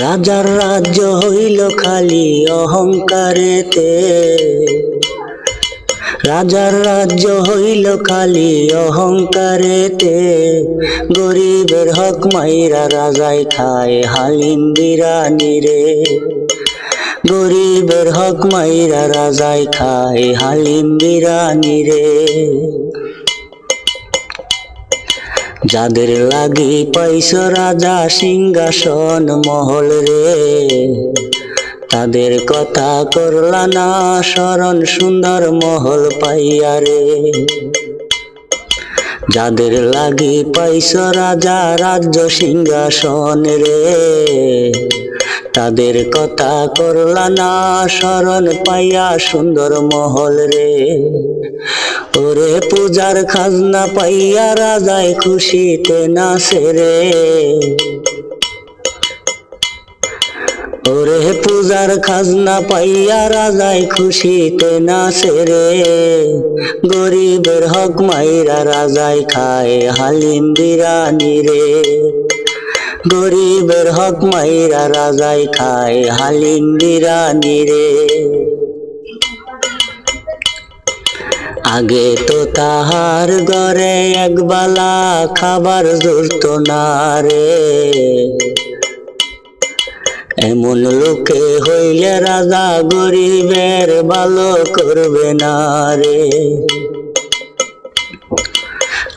রাজার রাজ্য হইল খালি অহংকারেতে। রাজার রাজ্য হইল খালি অহংকারেতে। গরিবের হক মাইরা রাজাই খায় হালিম বিরানি রে গরিবের হক মাইরা রাজাই খায় হালিম বিরানি রে যাদের লাগি পাইস রাজা সিংহাসন মহল রে। তাদের কথা করলা না স্মরণ সুন্দর মহল পাইয়া রে। যাদের লাগি পাইস রাজা, রাজ্য সিংহাসন রে। তাদের কথা করলা না স্মরণ পাইয়া সুন্দর মহল রে। ওরে পূজার খাজনা পাইয়া রাজায় খুশিতে নাচে রে। ওরে পূজার খাজনা পাইয়া রাজায় খুশিতে নাচে রে। গরিবের হক মাইরা রাজায় খায় হালিম বিরানি রে। গরিবের হক মাইরা রাজাই খায়, হালিম বিরানি রে। আগে তো তাহার ঘরে একবেলা খাবার জুড়ত না রে। এমন লোকে হইলে রাজা গরিবের ভালো করবে না রে।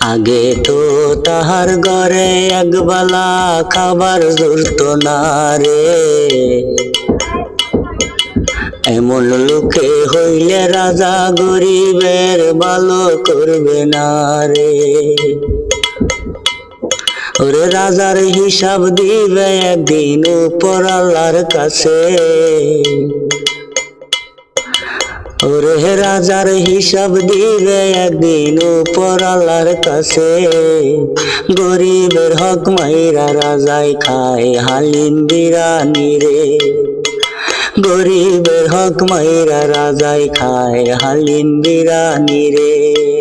আগে তো তাহার ঘরে একবেলা খাবার জুড়ত না রে। এমন লোকে হইলে রাজা গরিবের ভালো করবে না রে। ওরে রাজার হিসাব দিবে একদিন উপর কাছে। ওরে রাজার হিসাব দিবে একদিন উপর আল্লাহর কাছে। গরিবের হক মাইরা রাজাই খায় হালিম বিরানি রে। গরিবের হক মাইরা রাজাই খায় হালিম বিরানি রে।